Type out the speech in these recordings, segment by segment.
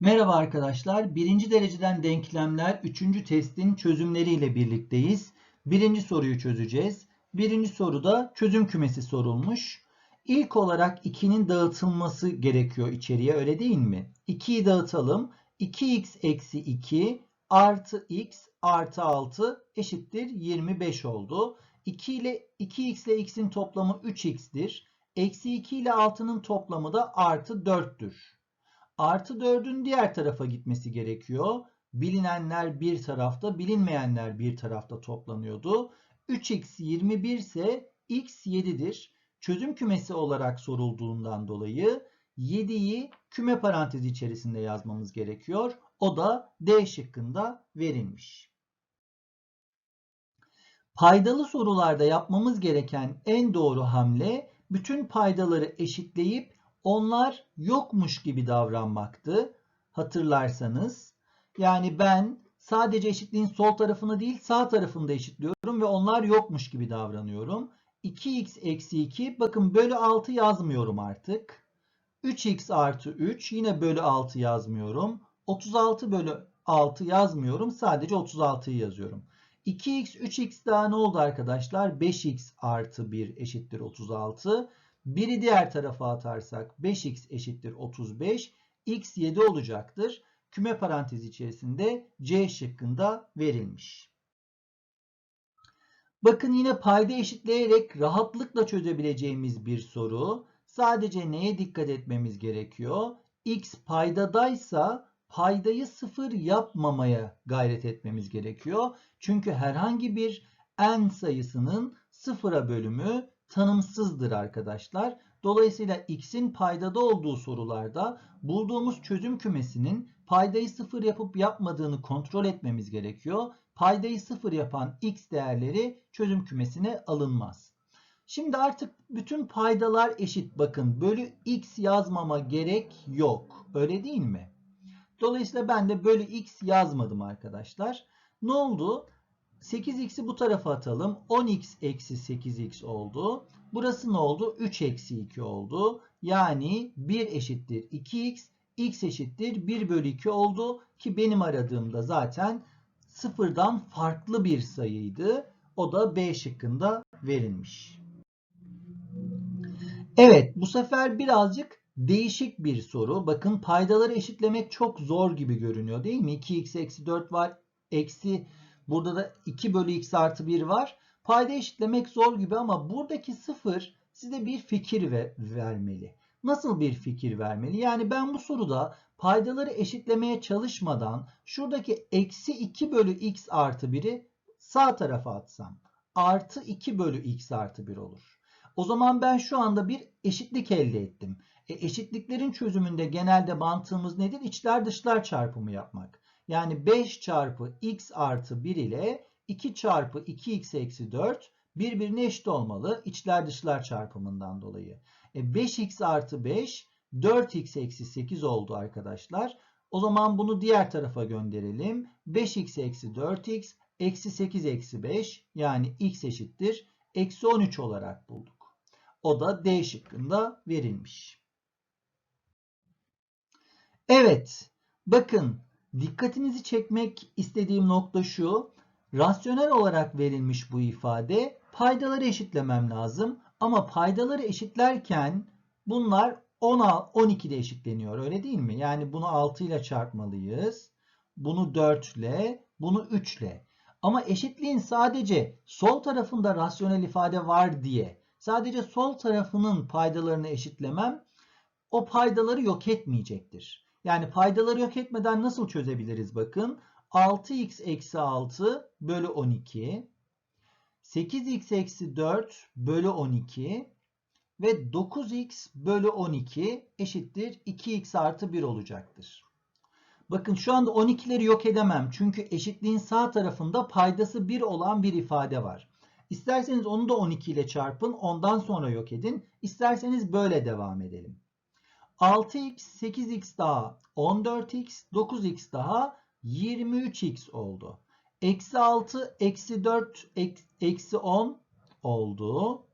Merhaba arkadaşlar. Birinci dereceden denklemler 3. testin çözümleriyle birlikteyiz. Birinci soruyu çözeceğiz. Birinci soruda çözüm kümesi sorulmuş. İlk olarak 2'nin dağıtılması gerekiyor içeriye öyle değil mi? 2'yi dağıtalım. 2x eksi 2 artı x artı 6 eşittir 25 oldu. 2 ile 2x ile x'in toplamı 3x'tir. Eksi 2 ile 6'nın toplamı da artı 4'tür. Artı 4'ün diğer tarafa gitmesi gerekiyor. Bilinenler bir tarafta, bilinmeyenler bir tarafta toplanıyordu. 3x 21 ise x 7'dir. Çözüm kümesi olarak sorulduğundan dolayı 7'yi küme parantezi içerisinde yazmamız gerekiyor. O da D şıkkında verilmiş. Paydalı sorularda yapmamız gereken en doğru hamle bütün paydaları eşitleyip onlar yokmuş gibi davranmaktı. Hatırlarsanız. Yani ben sadece eşitliğin sol tarafını değil sağ tarafını da eşitliyorum ve onlar yokmuş gibi davranıyorum. 2x eksi 2 bakın bölü 6 yazmıyorum artık. 3x artı 3 yine bölü 6 yazmıyorum. 36 bölü 6 yazmıyorum. Sadece 36'yı yazıyorum. 2x 3x daha ne oldu arkadaşlar? 5x artı 1 eşittir 36. Biri diğer tarafa atarsak 5x eşittir 35. x 7 olacaktır. Küme parantezi içerisinde C şıkkında verilmiş. Bakın yine payda eşitleyerek rahatlıkla çözebileceğimiz bir soru. Sadece neye dikkat etmemiz gerekiyor? x paydadaysa paydayı sıfır yapmamaya gayret etmemiz gerekiyor. Çünkü herhangi bir n sayısının sıfıra bölümü tanımsızdır arkadaşlar. Dolayısıyla x'in paydada olduğu sorularda bulduğumuz çözüm kümesinin paydayı sıfır yapıp yapmadığını kontrol etmemiz gerekiyor. Paydayı sıfır yapan x değerleri çözüm kümesine alınmaz. Şimdi artık bütün paydalar eşit. Bakın bölü x yazmama gerek yok. Öyle değil mi? Dolayısıyla ben de bölü x yazmadım arkadaşlar. Ne oldu? 8x'i bu tarafa atalım. 10x eksi 8x oldu. Burası ne oldu? 3 eksi 2 oldu. Yani 1 eşittir 2x. x eşittir 1 bölü 2 oldu. Ki benim aradığımda zaten sıfırdan farklı bir sayıydı. O da B şıkkında verilmiş. Evet bu sefer birazcık değişik bir soru. Bakın paydaları eşitlemek çok zor gibi görünüyor değil mi? 2x eksi 4 var. Eksi burada da 2 bölü x artı 1 var. Payda eşitlemek zor gibi ama buradaki sıfır size bir fikir ve vermeli. Nasıl bir fikir vermeli? Yani ben bu soruda paydaları eşitlemeye çalışmadan şuradaki eksi 2 bölü x artı 1'i sağ tarafa atsam artı 2 bölü x artı 1 olur. O zaman ben şu anda bir eşitlik elde ettim. E, eşitliklerin çözümünde genelde mantığımız nedir? İçler dışlar çarpımı yapmak. Yani 5 çarpı x artı 1 ile 2 çarpı 2x eksi 4 birbirine eşit olmalı. İçler dışlar çarpımından dolayı. E 5x artı 5 4x eksi 8 oldu arkadaşlar. O zaman bunu diğer tarafa gönderelim. 5x eksi 4x eksi 8 eksi 5 yani x eşittir. Eksi 13 olarak bulduk. O da D şıkkında verilmiş. Evet. Bakın dikkatinizi çekmek istediğim nokta şu. Rasyonel olarak verilmiş bu ifade. Paydaları eşitlemem lazım. Ama paydaları eşitlerken bunlar 10'a 12 ile eşitleniyor. Öyle değil mi? Yani bunu 6 ile çarpmalıyız. Bunu 4 ile, bunu 3 ile. Ama eşitliğin sadece sol tarafında rasyonel ifade var diye sadece sol tarafının paydalarını eşitlemem o paydaları yok etmeyecektir. Yani paydaları yok etmeden nasıl çözebiliriz bakın. 6x eksi 6 bölü 12. 8x eksi 4 bölü 12 ve 9x bölü 12 eşittir 2x artı 1 olacaktır. Bakın şu anda 12'leri yok edemem. Çünkü eşitliğin sağ tarafında paydası 1 olan bir ifade var. İsterseniz onu da 12 ile çarpın. Ondan sonra yok edin. İsterseniz böyle devam edelim. 6x, 8x daha 14x, 9x daha 23x oldu. Eksi 6, eksi 4, eksi 10 oldu.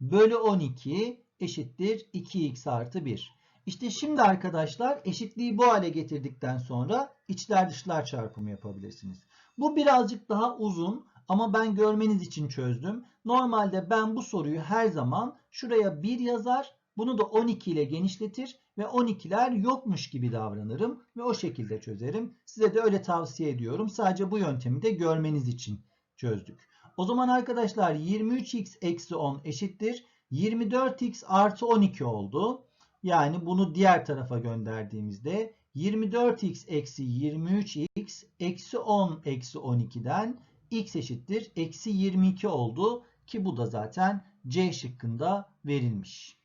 Bölü 12 eşittir 2x artı 1. İşte şimdi arkadaşlar eşitliği bu hale getirdikten sonra içler dışlar çarpımı yapabilirsiniz. Bu birazcık daha uzun ama ben görmeniz için çözdüm. Normalde ben bu soruyu her zaman şuraya 1 yazar, bunu da 12 ile genişletir ve 12'ler yokmuş gibi davranırım ve o şekilde çözerim. Size de öyle tavsiye ediyorum. Sadece bu yöntemi de görmeniz için çözdük. O zaman arkadaşlar 23x eksi 10 eşittir. 24x artı 12 oldu. Yani bunu diğer tarafa gönderdiğimizde 24x eksi 23x eksi 10 eksi 12'den x eşittir. Eksi 22 oldu ki bu da zaten C şıkkında verilmiş.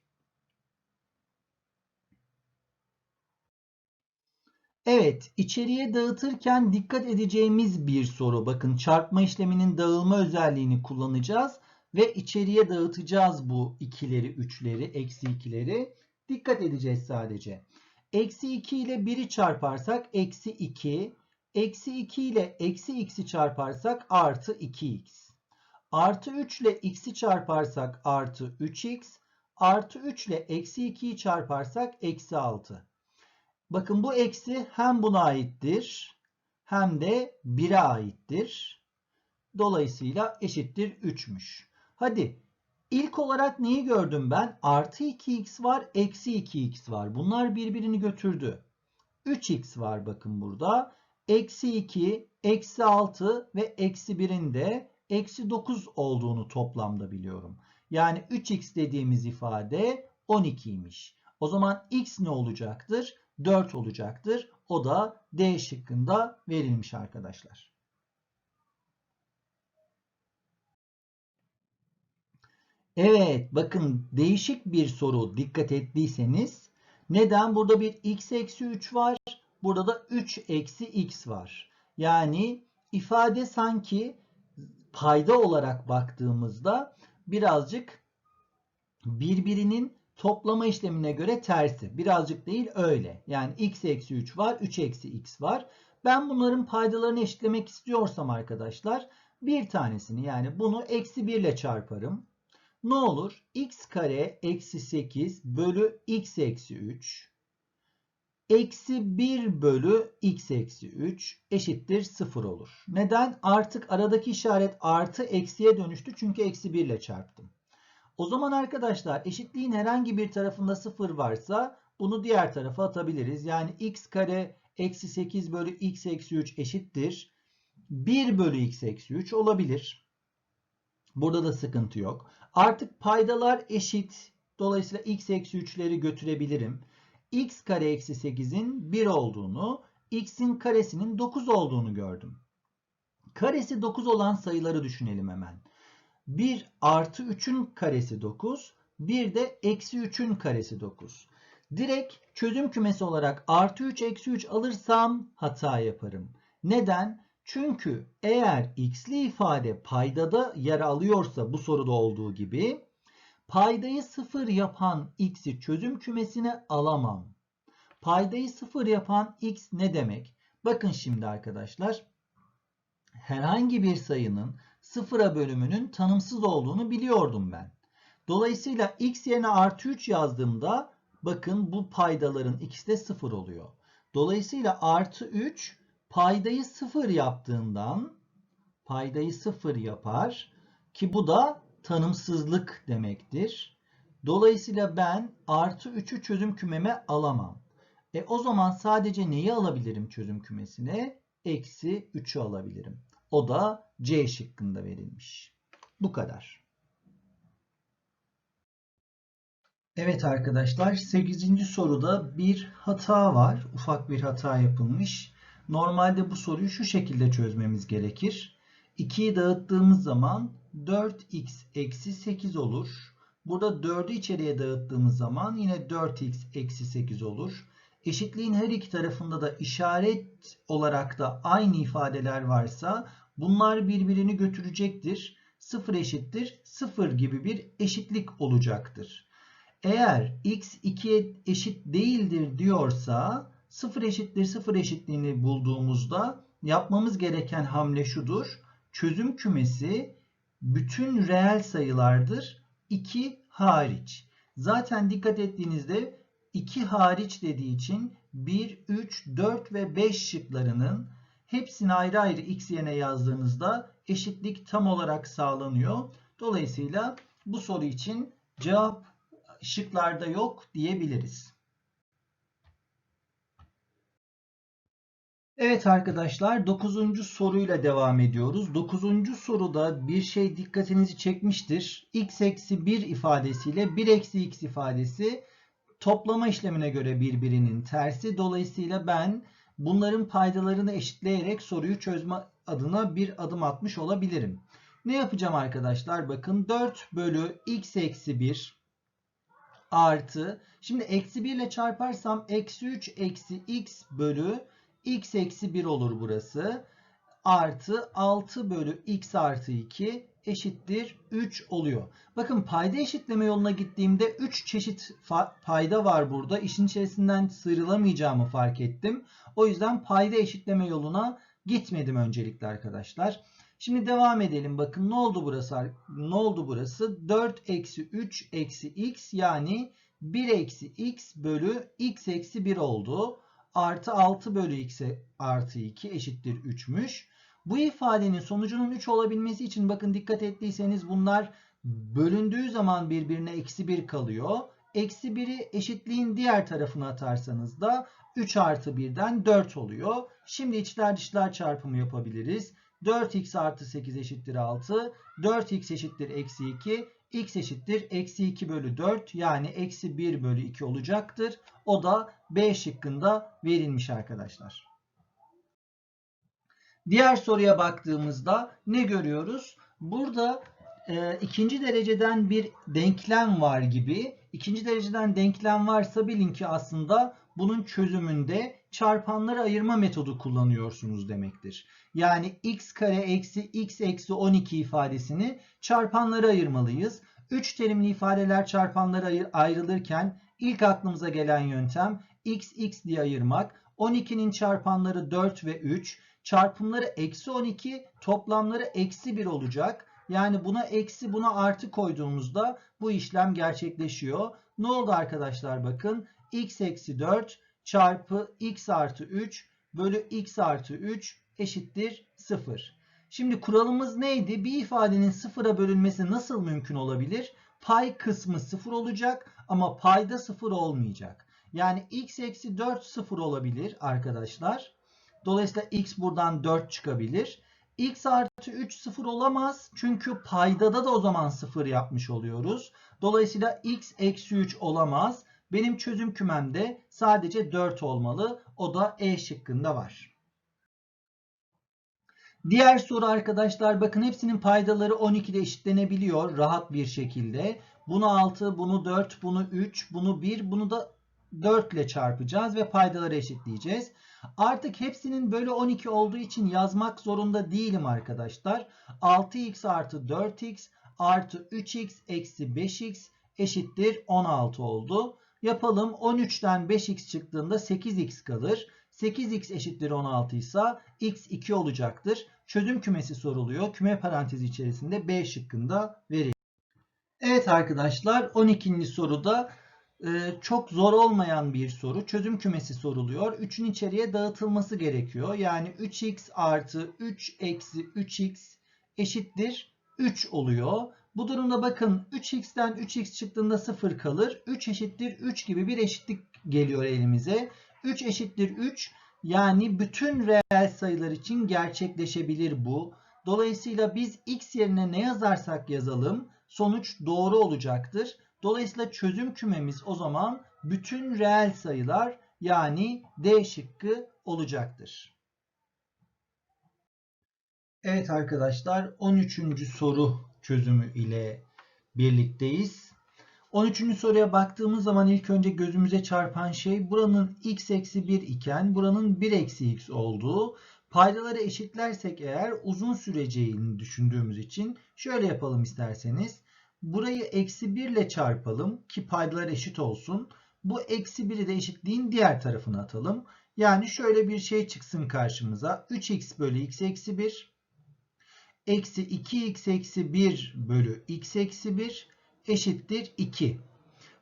Evet, içeriye dağıtırken dikkat edeceğimiz bir soru. Bakın çarpma işleminin dağılma özelliğini kullanacağız ve içeriye dağıtacağız bu ikileri, üçleri, eksi ikileri. Dikkat edeceğiz sadece. Eksi 2 ile 1'i çarparsak eksi 2, eksi 2 ile eksi x'i çarparsak artı 2x. Artı 3 ile x'i çarparsak artı 3x, artı 3 ile eksi 2'yi çarparsak eksi 6. Bakın bu eksi hem buna aittir hem de 1'e aittir. Dolayısıyla eşittir 3'müş. Hadi ilk olarak neyi gördüm ben? Artı 2x var, eksi 2x var. Bunlar birbirini götürdü. 3x var bakın burada. Eksi 2, eksi 6 ve eksi 1'in de eksi 9 olduğunu toplamda biliyorum. Yani 3x dediğimiz ifade 12'ymiş. O zaman x ne olacaktır? 4 olacaktır. O da D şıkkında verilmiş arkadaşlar. Evet bakın değişik bir soru dikkat ettiyseniz. Neden? Burada bir x eksi 3 var. Burada da 3 eksi x var. Yani ifade sanki payda olarak baktığımızda birazcık birbirinin toplama işlemine göre tersi. Birazcık değil öyle. Yani x eksi 3 var, 3 eksi x var. Ben bunların paydalarını eşitlemek istiyorsam arkadaşlar bir tanesini yani bunu eksi 1 ile çarparım. Ne olur? x kare eksi 8 bölü x eksi 3 eksi 1 bölü x eksi 3 eşittir 0 olur. Neden? Artık aradaki işaret artı eksiye dönüştü çünkü eksi 1 ile çarptım. O zaman arkadaşlar eşitliğin herhangi bir tarafında 0 varsa bunu diğer tarafa atabiliriz. Yani x kare eksi 8 bölü x eksi 3 eşittir. 1 bölü x eksi 3 olabilir. Burada da sıkıntı yok. Artık paydalar eşit. Dolayısıyla x eksi 3'leri götürebilirim. x kare eksi 8'in 1 olduğunu, x'in karesinin 9 olduğunu gördüm. Karesi 9 olan sayıları düşünelim hemen. 1 artı 3'ün karesi 9. Bir de eksi 3'ün karesi 9. Direkt çözüm kümesi olarak artı 3 eksi 3 alırsam hata yaparım. Neden? Çünkü eğer x'li ifade paydada yer alıyorsa bu soruda olduğu gibi paydayı 0 yapan x'i çözüm kümesine alamam. Paydayı 0 yapan x ne demek? Bakın şimdi arkadaşlar herhangi bir sayının sıfıra bölümünün tanımsız olduğunu biliyordum ben. Dolayısıyla x yerine artı 3 yazdığımda bakın bu paydaların ikisi de sıfır oluyor. Dolayısıyla artı 3 paydayı sıfır yaptığından paydayı sıfır yapar ki bu da tanımsızlık demektir. Dolayısıyla ben artı 3'ü çözüm kümeme alamam. E o zaman sadece neyi alabilirim çözüm kümesine? Eksi 3'ü alabilirim. O da C şıkkında verilmiş. Bu kadar. Evet arkadaşlar 8. soruda bir hata var. Ufak bir hata yapılmış. Normalde bu soruyu şu şekilde çözmemiz gerekir. 2'yi dağıttığımız zaman 4x eksi 8 olur. Burada 4'ü içeriye dağıttığımız zaman yine 4x eksi 8 olur. Eşitliğin her iki tarafında da işaret olarak da aynı ifadeler varsa bunlar birbirini götürecektir. 0 eşittir 0 gibi bir eşitlik olacaktır. Eğer x 2'ye eşit değildir diyorsa 0 eşittir 0 eşitliğini bulduğumuzda yapmamız gereken hamle şudur. Çözüm kümesi bütün reel sayılardır. 2 hariç. Zaten dikkat ettiğinizde 2 hariç dediği için 1, 3, 4 ve 5 şıklarının hepsini ayrı ayrı x yerine yazdığınızda eşitlik tam olarak sağlanıyor. Dolayısıyla bu soru için cevap şıklarda yok diyebiliriz. Evet arkadaşlar 9. soruyla devam ediyoruz. 9. soruda bir şey dikkatinizi çekmiştir. x eksi 1 ifadesiyle 1 eksi x ifadesi toplama işlemine göre birbirinin tersi. Dolayısıyla ben bunların paydalarını eşitleyerek soruyu çözme adına bir adım atmış olabilirim. Ne yapacağım arkadaşlar? Bakın 4 bölü x eksi 1 artı. Şimdi eksi 1 ile çarparsam eksi 3 eksi x bölü x eksi 1 olur burası. Artı 6 bölü x artı 2 eşittir 3 oluyor. Bakın payda eşitleme yoluna gittiğimde 3 çeşit payda var burada. İşin içerisinden sıyrılamayacağımı fark ettim. O yüzden payda eşitleme yoluna gitmedim öncelikle arkadaşlar. Şimdi devam edelim. Bakın ne oldu burası? Ne oldu burası? 4 eksi 3 eksi x yani 1 eksi x bölü x eksi 1 oldu. Artı 6 bölü x artı 2 eşittir 3'müş. Bu ifadenin sonucunun 3 olabilmesi için bakın dikkat ettiyseniz bunlar bölündüğü zaman birbirine eksi 1 kalıyor. Eksi 1'i eşitliğin diğer tarafına atarsanız da 3 artı 1'den 4 oluyor. Şimdi içler dışlar çarpımı yapabiliriz. 4x artı 8 eşittir 6. 4x eşittir eksi 2. x eşittir eksi 2 bölü 4 yani eksi 1 bölü 2 olacaktır. O da B şıkkında verilmiş arkadaşlar. Diğer soruya baktığımızda ne görüyoruz? Burada e, ikinci dereceden bir denklem var gibi. İkinci dereceden denklem varsa bilin ki aslında bunun çözümünde çarpanları ayırma metodu kullanıyorsunuz demektir. Yani x kare eksi x eksi 12 ifadesini çarpanlara ayırmalıyız. 3 terimli ifadeler çarpanlara ayrılırken ilk aklımıza gelen yöntem x x diye ayırmak. 12'nin çarpanları 4 ve 3. Çarpımları eksi 12 toplamları eksi 1 olacak. Yani buna eksi buna artı koyduğumuzda bu işlem gerçekleşiyor. Ne oldu arkadaşlar bakın x eksi 4 çarpı x artı 3 bölü x artı 3 eşittir 0. Şimdi kuralımız neydi? Bir ifadenin sıfıra bölünmesi nasıl mümkün olabilir? Pay kısmı sıfır olacak ama payda sıfır olmayacak. Yani x eksi 4 sıfır olabilir arkadaşlar. Dolayısıyla x buradan 4 çıkabilir. x artı 3 sıfır olamaz. Çünkü paydada da o zaman sıfır yapmış oluyoruz. Dolayısıyla x eksi 3 olamaz. Benim çözüm kümemde sadece 4 olmalı. O da E şıkkında var. Diğer soru arkadaşlar bakın hepsinin paydaları 12'de eşitlenebiliyor rahat bir şekilde. Bunu 6, bunu 4, bunu 3, bunu 1, bunu da 4 ile çarpacağız ve paydaları eşitleyeceğiz. Artık hepsinin bölü 12 olduğu için yazmak zorunda değilim arkadaşlar. 6x artı 4x artı 3x eksi 5x eşittir 16 oldu. Yapalım 13'ten 5x çıktığında 8x kalır. 8x eşittir 16 ise x 2 olacaktır. Çözüm kümesi soruluyor. Küme parantezi içerisinde B şıkkında verilmiş. Evet arkadaşlar 12. soruda çok zor olmayan bir soru. Çözüm kümesi soruluyor. 3'ün içeriye dağıtılması gerekiyor. Yani 3x artı 3 eksi 3x eşittir 3 oluyor. Bu durumda bakın 3x'ten 3x çıktığında 0 kalır. 3 eşittir 3 gibi bir eşitlik geliyor elimize. 3 eşittir 3 yani bütün reel sayılar için gerçekleşebilir bu. Dolayısıyla biz x yerine ne yazarsak yazalım sonuç doğru olacaktır. Dolayısıyla çözüm kümemiz o zaman bütün reel sayılar yani D şıkkı olacaktır. Evet arkadaşlar 13. soru çözümü ile birlikteyiz. 13. soruya baktığımız zaman ilk önce gözümüze çarpan şey buranın x eksi 1 iken buranın 1 eksi x olduğu. Paydaları eşitlersek eğer uzun süreceğini düşündüğümüz için şöyle yapalım isterseniz. Burayı eksi 1 ile çarpalım ki paydalar eşit olsun. Bu eksi 1'i de eşitliğin diğer tarafına atalım. Yani şöyle bir şey çıksın karşımıza. 3x bölü x eksi 1 eksi 2x eksi 1 bölü x eksi 1 eşittir 2.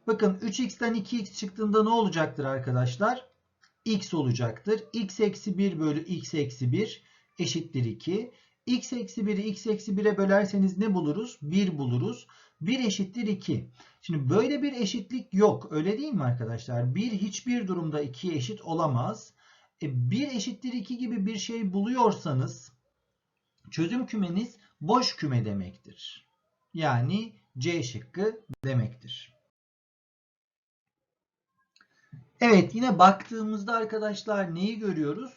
Bakın 3x'ten 2x çıktığında ne olacaktır arkadaşlar? x olacaktır. x eksi 1 bölü x eksi 1 eşittir 2. x eksi 1'i x eksi 1'e bölerseniz ne buluruz? 1 buluruz. 1 eşittir 2. Şimdi böyle bir eşitlik yok. Öyle değil mi arkadaşlar? 1 hiçbir durumda 2'ye eşit olamaz. E, 1 eşittir 2 gibi bir şey buluyorsanız çözüm kümeniz boş küme demektir. Yani C şıkkı demektir. Evet yine baktığımızda arkadaşlar neyi görüyoruz?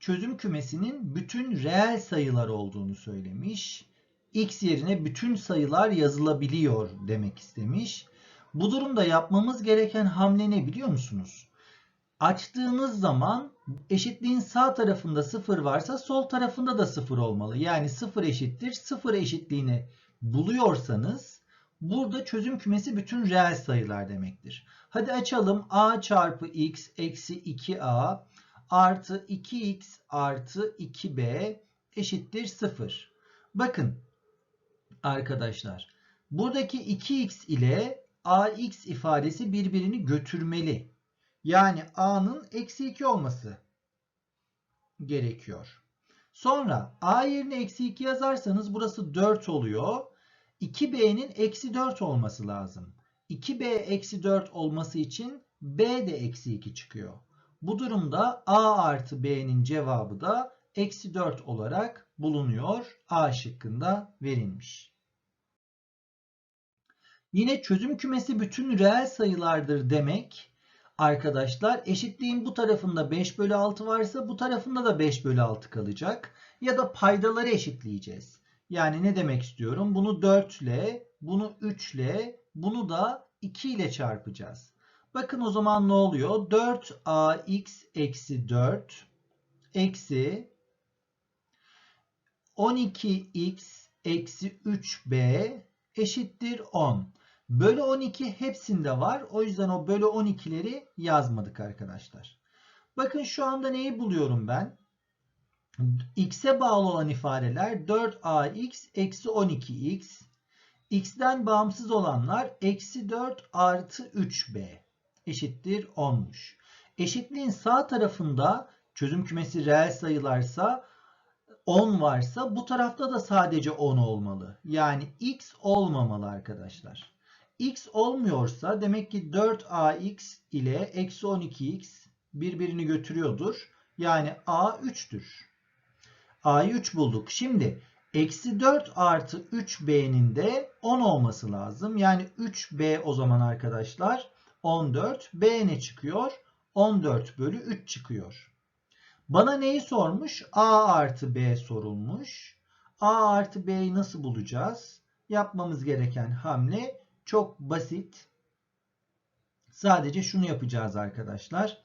Çözüm kümesinin bütün reel sayılar olduğunu söylemiş. X yerine bütün sayılar yazılabiliyor demek istemiş. Bu durumda yapmamız gereken hamle ne biliyor musunuz? Açtığınız zaman eşitliğin sağ tarafında 0 varsa sol tarafında da 0 olmalı. Yani 0 eşittir 0 eşitliğini buluyorsanız burada çözüm kümesi bütün reel sayılar demektir. Hadi açalım. a çarpı x eksi 2a artı 2x artı 2b eşittir 0. Bakın arkadaşlar buradaki 2x ile ax ifadesi birbirini götürmeli. Yani a'nın eksi 2 olması gerekiyor. Sonra a yerine eksi 2 yazarsanız burası 4 oluyor. 2b'nin eksi 4 olması lazım. 2b eksi 4 olması için b de eksi 2 çıkıyor. Bu durumda a artı b'nin cevabı da eksi 4 olarak bulunuyor. A şıkkında verilmiş. Yine çözüm kümesi bütün reel sayılardır demek arkadaşlar eşitliğin bu tarafında 5 bölü 6 varsa bu tarafında da 5 bölü 6 kalacak. Ya da paydaları eşitleyeceğiz. Yani ne demek istiyorum? Bunu 4 ile, bunu 3 ile, bunu da 2 ile çarpacağız. Bakın o zaman ne oluyor? 4ax eksi 4 eksi 12x eksi 3b eşittir 10. Bölü 12 hepsinde var. O yüzden o bölü 12'leri yazmadık arkadaşlar. Bakın şu anda neyi buluyorum ben? x'e bağlı olan ifadeler 4ax eksi 12x. x'den bağımsız olanlar eksi 4 artı 3b eşittir 10'muş. Eşitliğin sağ tarafında çözüm kümesi reel sayılarsa 10 varsa bu tarafta da sadece 10 olmalı. Yani x olmamalı arkadaşlar. X olmuyorsa demek ki 4ax ile eksi 12x birbirini götürüyordur. Yani a 3'tür. a'yı 3 bulduk. Şimdi eksi 4 artı 3b'nin de 10 olması lazım. Yani 3b o zaman arkadaşlar 14. b ne çıkıyor? 14 bölü 3 çıkıyor. Bana neyi sormuş? A artı B sorulmuş. A artı B'yi nasıl bulacağız? Yapmamız gereken hamle çok basit. Sadece şunu yapacağız arkadaşlar.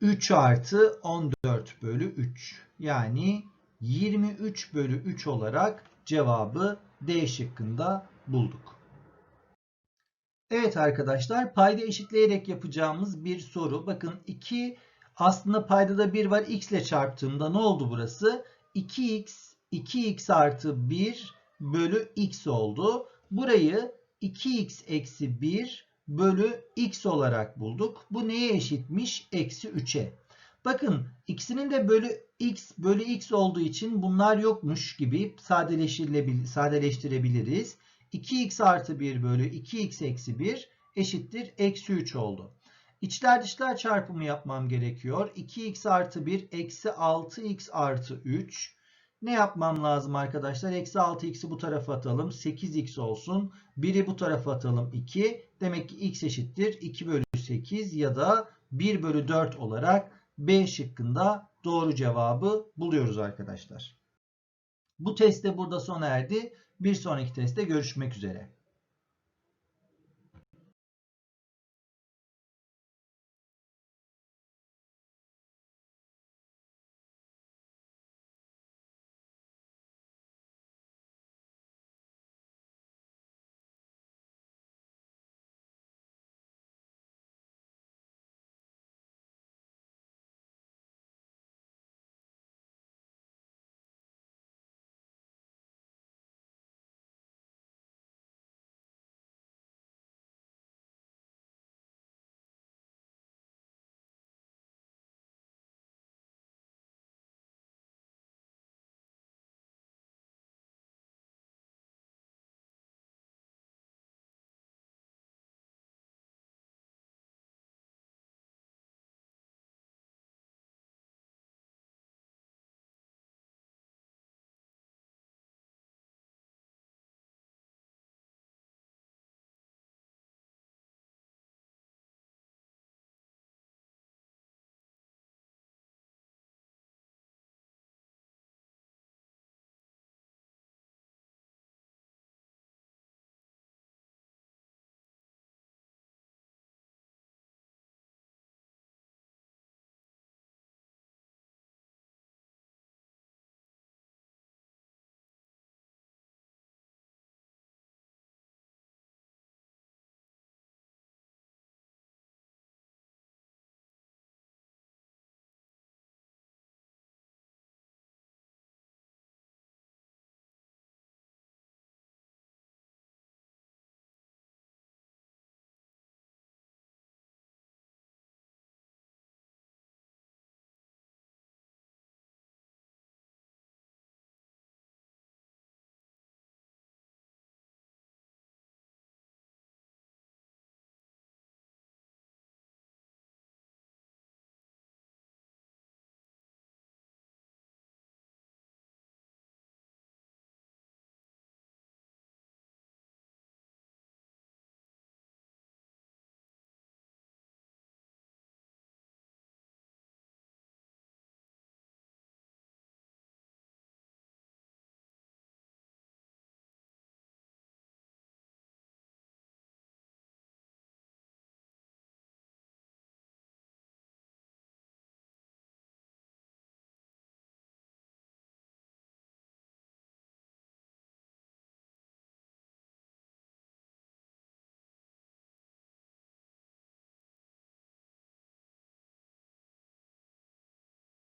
3 artı 14 bölü 3. Yani 23 bölü 3 olarak cevabı D şıkkında bulduk. Evet arkadaşlar payda eşitleyerek yapacağımız bir soru. Bakın 2 aslında paydada 1 var x ile çarptığımda ne oldu burası? 2x 2x artı 1 bölü x oldu. Burayı 2x eksi 1 bölü x olarak bulduk. Bu neye eşitmiş? Eksi 3'e. Bakın ikisinin de bölü x bölü x olduğu için bunlar yokmuş gibi sadeleştirebiliriz. 2x artı 1 bölü 2x eksi 1 eşittir eksi 3 oldu. İçler dışlar çarpımı yapmam gerekiyor. 2x artı 1 eksi 6x artı 3. Ne yapmam lazım arkadaşlar? Eksi 6x'i bu tarafa atalım. 8x olsun. 1'i bu tarafa atalım. 2. Demek ki x eşittir 2 bölü 8 ya da 1 bölü 4 olarak B şıkkında doğru cevabı buluyoruz arkadaşlar. Bu test de burada sona erdi. Bir sonraki testte görüşmek üzere.